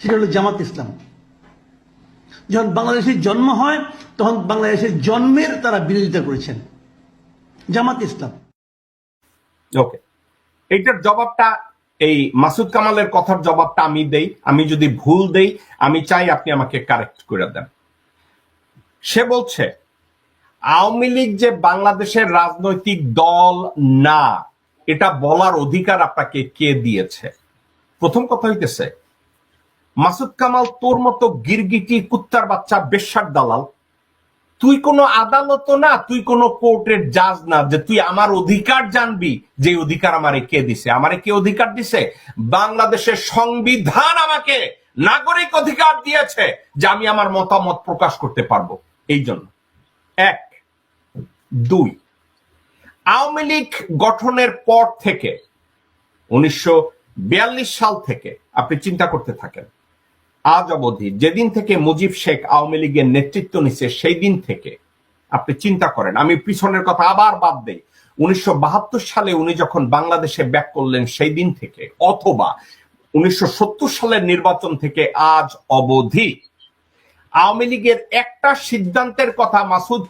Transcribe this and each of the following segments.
সেটা হলো জামাত ইসলাম। যখন বাংলাদেশের জন্ম হয়, তখন বাংলাদেশের জন্মের তারা বিরোধিতা করেছেন। জামাত ইসলাম। ওকে এইটার জবাবটা, এই মাসুদ কামালের কথার জবাবটা আমি দেই। আমি যদি ভুল দেই, আমি চাই আপনি আমাকে কারেক্ট করে দেন। সে বলছে, আওয়ামী লীগ যে বাংলাদেশের রাজনৈতিক দল না, এটা বলার অধিকার আপনাকে কে দিয়েছে? প্রথম কথা হইতেছে মাসুদ কামাল তোর মতো গিরগিটি, কুত্তার বাচ্চা, বেশ্যার দালাল। তুই কোনো আদালত না, তুই কোনো কোর্টের জাজ না যে তুই আমার অধিকার জানবি যে অধিকার আমারে কে দিছে। আমারে কে অধিকার দিছে? বাংলাদেশের সংবিধান আমাকে নাগরিক অধিকার দিয়েছে যে আমি আমার মতামত প্রকাশ করতে পারব। এই জন্য। এক। দুই। আওয়ামী লীগ গঠনের পর থেকে, উনিশশো বিয়াল্লিশ সাল থেকে, আপনি চিন্তা করতে থাকেন আজ অবধি যেদিন থেকে মুজিব শেখ আওয়ামী লীগের নেতৃত্ব নিছে সেই দিন থেকে আপনি চিন্তা করেন। আমি পিছনের কথা আবার বাদ দেই। উনিশশো বাহাত্তর সালে উনি যখন বাংলাদেশে ব্যাক করলেন সেই দিন থেকে অথবা উনিশশো সত্তর সালের নির্বাচন থেকে আজ অবধি আওয়ামী লীগের একটা সিদ্ধান্তের কথা মাসুদ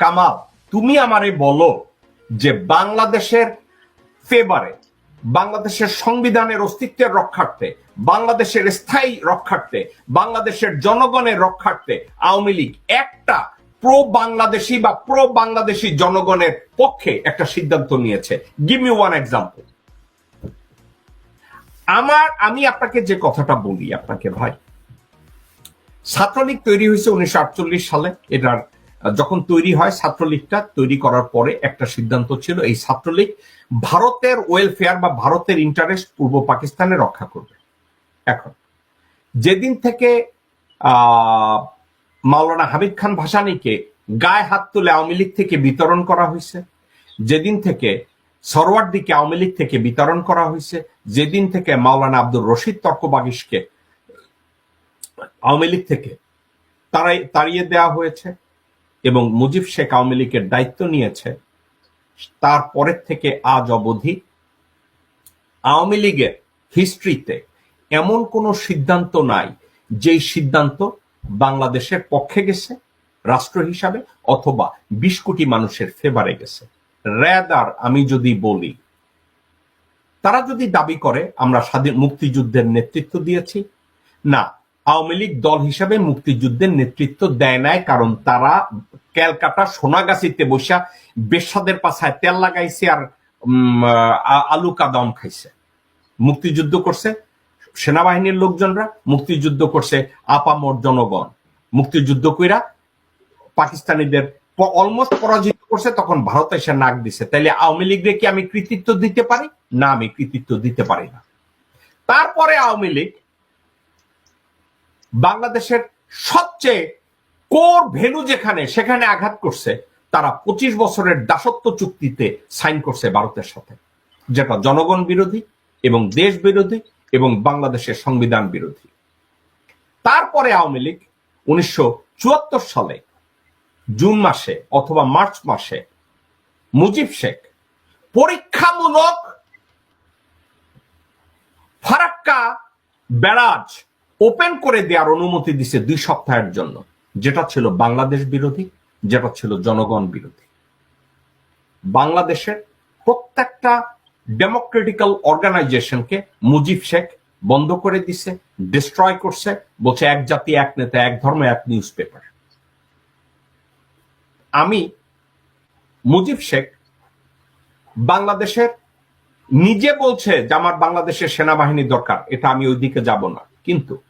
কামাল, তুমি আমারে বলো যে বাংলাদেশের ফেভারে বাংলাদেশের সংবিধানের অস্তিত্বের রক্ষার্থে, বাংলাদেশের স্থায়ী রক্ষার্থে, বাংলাদেশের জনগণের রক্ষার্থে আওয়ামী লীগ একটা প্রো বাংলাদেশি বা প্রো বাংলাদেশি জনগণের পক্ষে একটা সিদ্ধান্ত নিয়েছে। গিভ মি ওয়ান এক্সাম্পল আমার, আমি আপনাকে যে কথাটা বলি আপনাকে ভাই, ছাত্রলীগ তৈরি হয়েছে উনিশশো আটচল্লিশ সালে, এটার যখন তৈরি হয় ছাত্রলীগটা তৈরি করার পরে একটা সিদ্ধান্ত ছিল, এই ছাত্রলীগ ভারতের ওয়েলফেয়ার বা ভারতের ইন্টারেস্ট পূর্ব পাকিস্তানে রক্ষা করবে। এখন, যেদিন থেকে মাওলানা হামিদ খান ভাসানীকে গায়ে হাত তুলে আওয়ামী লীগ থেকে বিতরণ করা হয়েছে, যেদিন থেকে সরওয়ার্দিকে আওয়ামী লীগ থেকে বিতরণ করা হয়েছে, যেদিন থেকে মাওলানা আব্দুর রশিদ তর্কবাগিসকে আওয়ামী লীগ থেকে তারাই, তাড়িয়ে দেওয়া হয়েছে এবং মুজিব শেখ আওয়ামী লীগের দায়িত্ব নিয়েছে তারপরের থেকে আজ অবধি আওয়ামী লীগের হিস্ট্রিতে এমন কোনো সিদ্ধান্ত নাই যেই সিদ্ধান্ত বাংলাদেশের পক্ষে গেছে, রাষ্ট্র হিসাবে, অথবা বিশ কোটি মানুষের ফেভারে গেছে। র্যাদার আমি যদি বলি, তারা যদি দাবি করে, আমরা স্বাধীন মুক্তিযুদ্ধের নেতৃত্ব দিয়েছি, না আওয়ামী লীগ দল হিসাবে মুক্তিযুদ্ধের নেতৃত্ব দেয় নাই, কারণ তারা ক্যালকাটা সোনাগাছিতে বসা বেশ্যাদের পাছায় তেল লাগাইছে আর আলু কাদম খাইছে। মুক্তিযুদ্ধ করছে সেনাবাহিনীর লোকজনরা, মুক্তিযুদ্ধ করছে আপামর জনগণ। মুক্তিযুদ্ধ কইরা পাকিস্তানিদের অলমোস্ট পরাজিত করছে, তখন ভারত এসে নাক দিছে। তাইলে আওয়ামী লীগরে কি আমি কৃতিত্ব দিতে পারি? না, আমি কৃতিত্ব দিতে পারি না। তারপরে আওয়ামী লীগ বাংলাদেশের সবচেয়ে কোর ভেনু যেখানে, সেখানে আঘাত করছে, তারা পঁচিশ বছরের দাসত্ব চুক্তিতে সাইন করছে ভারতের সাথে। যেটা জনগণ বিরোধী এবং দেশ বিরোধী এবং বাংলাদেশের সংবিধান বিরোধী। তারপরে আওয়ামী লীগ উনিশশো চুয়াত্তর সালে, জুন মাসে অথবা মার্চ মাসে মুজিব শেখ পরীক্ষামূলক ফারাক্কা ব্যারাজ ওপেন করে দেওয়ার অনুমতি দিছে দুই সপ্তাহের জন্য। যেটা ছিল বাংলাদেশ বিরোধী, যেটা ছিল জনগণ বিরোধী। বাংলাদেশের প্রত্যেকটা ডেমোক্রেটিক্যাল অর্গানাইজেশনকে মুজিব শেখ বন্ধ করে দিছে ডিস্ট্রয় করছে, বলছে এক জাতি, এক নেতা, এক ধর্ম, এক নিউজ পেপার আমি মুজিব শেখ বাংলাদেশের নিজে বলছে যে আমার বাংলাদেশের সেনাবাহিনী দরকার, এটা আমি ওই দিকে যাব না। কিন্তু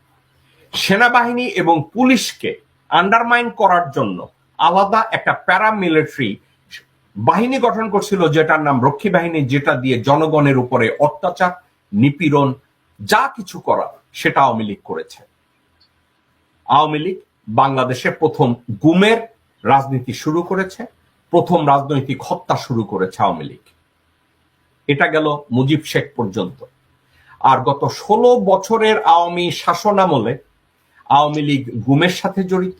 সেনাবাহিনী এবং পুলিশকে আন্ডারমাইন করার জন্য আলাদা একটা প্যারামিলিটারি বাহিনী গঠন করছিল, যেটার নাম রক্ষী বাহিনী, যেটা দিয়ে জনগণের উপরে অত্যাচার, নিপীড়ন, যা কিছু করা, সেটা আওয়ামী লীগ করেছে। আওয়ামী লীগ বাংলাদেশে প্রথম গুমের রাজনীতি শুরু করেছে, প্রথম রাজনৈতিক হত্যা শুরু করেছে আওয়ামী লীগ। এটা গেল মুজিব শেখ পর্যন্ত। আর গত ষোলো বছরের আওয়ামী শাসন আমলে আওয়ামী লীগ গুমের সাথে জড়িত,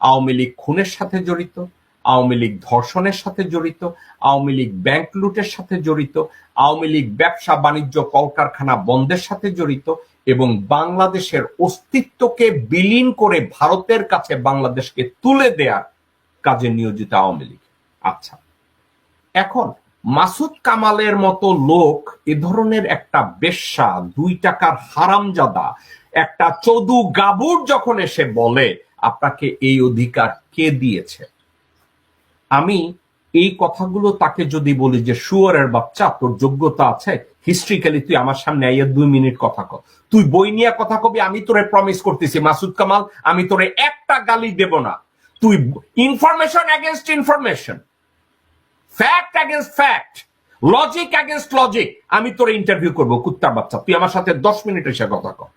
আওয়ামী লীগ খুনের সাথে জড়িত, আওয়ামী লীগ ধর্ষণের সাথে জড়িত, আওয়ামী লীগ ব্যাংক লুটের সাথে জড়িত, আওয়ামী লীগ ব্যবসা বাণিজ্য কলকারখানা বন্ধের সাথে জড়িত এবং বাংলাদেশের অস্তিত্বকে বিলীন করে ভারতের কাছে বাংলাদেশকে তুলে দেওয়ার কাজে নিয়োজিত আওয়ামী লীগ। আচ্ছা এখন মাসুদ কামালের মতো লোক এ ধরনের একটা বেশ্যা, দুই টাকার হারামজাদা, একটা চদু গাবুর যখন এসে বলে, আপনাকে এই অধিকার কে দিয়েছে? আমি এই কথাগুলো তাকে যদি বলি যে, শুয়ারের বাচ্চা, তোর যোগ্যতা আছে হিস্ট্রিক্যালি তুই আমার সামনে আইয়া দুই মিনিট কথা কর তুই বই নিয়ে কথা কবি, আমি তোরে প্রমিস করতেছি, মাসুদ কামাল, আমি তোরে একটা গালি দেব না। তুই information against information fact against fact logic against logic আমি তোর ইন্টারভিউ করব, কুত্তার বাচ্চা। তুই আমার সাথে দশ মিনিট এসে কথা কর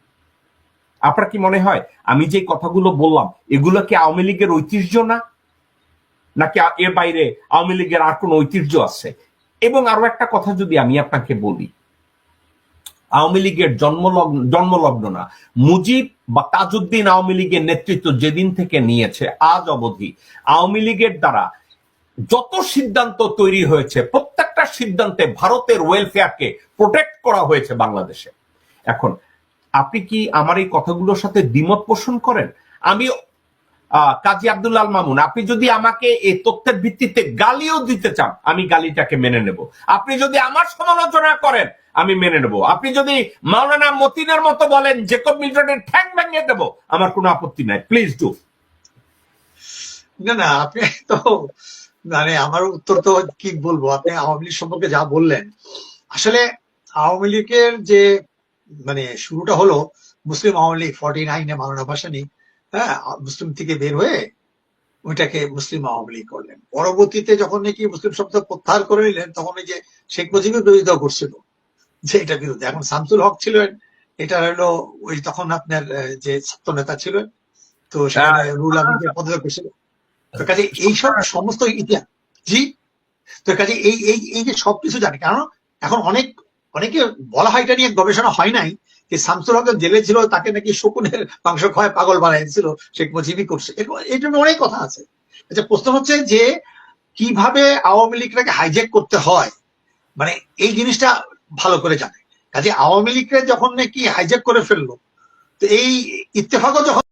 আপনার কি মনে হয়, আমি যে কথাগুলো বললাম, এগুলো কি আওয়ামী লীগের ঐতিহ্য না? নাকি এর বাইরে আওয়ামী লীগের আর কোন ঐতিহ্য আছে? এবং আরও একটা কথা যদি আমি আপনাকে বলি, আওয়ামী লীগের জন্মলগ্ন জন্মলগ্ন না, মুজিব বা তাজউদ্দিন আওয়ামী লীগের নেতৃত্ব যেদিন থেকে নিয়েছে, আজ অবধি আওয়ামী লীগের দ্বারা যত সিদ্ধান্ত তৈরি হয়েছে, প্রত্যেকটা সিদ্ধান্তে ভারতের ওয়েলফেয়ারকে প্রোটেক্ট করা হয়েছে বাংলাদেশে। এখন, আপনি কি আমার এই কথাগুলোর সাথে দ্বিমত পোষণ করেন? আমি কাজী আব্দুল্লাহ আল মামুন আপনি যদি আমাকে এই তথ্যের ভিত্তিতে গালিও দিতে চান, আমি গালিটাকে মেনে নেব। আপনি যদি আমার সমালোচনা করেন, আমি মেনে নেব। আপনি যদি মাওলানা মতিনের মতো বলেন, জেকব মিল্টনের ঠ্যাং ভেঙে দেব আমার কোনো আপত্তি নাই। প্লিজ ডু না না, আপনি তো মানে আমার উত্তর তো কি বলব? আপনি আওয়ামী লীগ সম্পর্কে যা বললেন। আসলে আওয়ামী লীগের যে মানে শুরুটা হলো মুসলিম আওয়ামী লীগ ফর্টি নাইনে মাওলানা ভাসানী হ্যাঁ মুসলিম থেকে বের হয়ে ওইটাকে মুসলিম আওয়ামী লীগ করলেন। পরবর্তীতে যখন নাকি মুসলিম শব্দ প্রত্যাহার করে নিলেন তখন ওই যে শেখ মুজিবের বিরোধিতা করছিল। যে এটা বিরুদ্ধে এখন শামসুল হক ছিলেন এটা হলো ওই তখন আপনার যে ছাত্র নেতা ছিলেন তো সেখানে রুল আমিনকে পদত্যাগ করছিল। তো কাজে এইসব সমস্ত ইতিহাস জি তো কাজে এই এই এই যে সবকিছু জানে কারণ এখন অনেক অনেকে বলা হয় এটা নিয়ে গবেষণা হয় নাই যে শামসুল হক জেলে ছিল তাকে নাকি শকুনের মাংস খাওয়ায় পাগল বানাইছিল শেখ মুজিবই করছে। এই জন্য অনেক কথা আছে। আচ্ছা প্রশ্ন হচ্ছে যে কীভাবে আওয়ামী লীগটাকে হাইজ্যাক করতে হয়? মানে এই জিনিসটা ভালো করে জানে। কাজে আওয়ামী লীগকে যখন নাকি হাইজ্যাক করে ফেলল তো এই ইত্তেফাকও যখন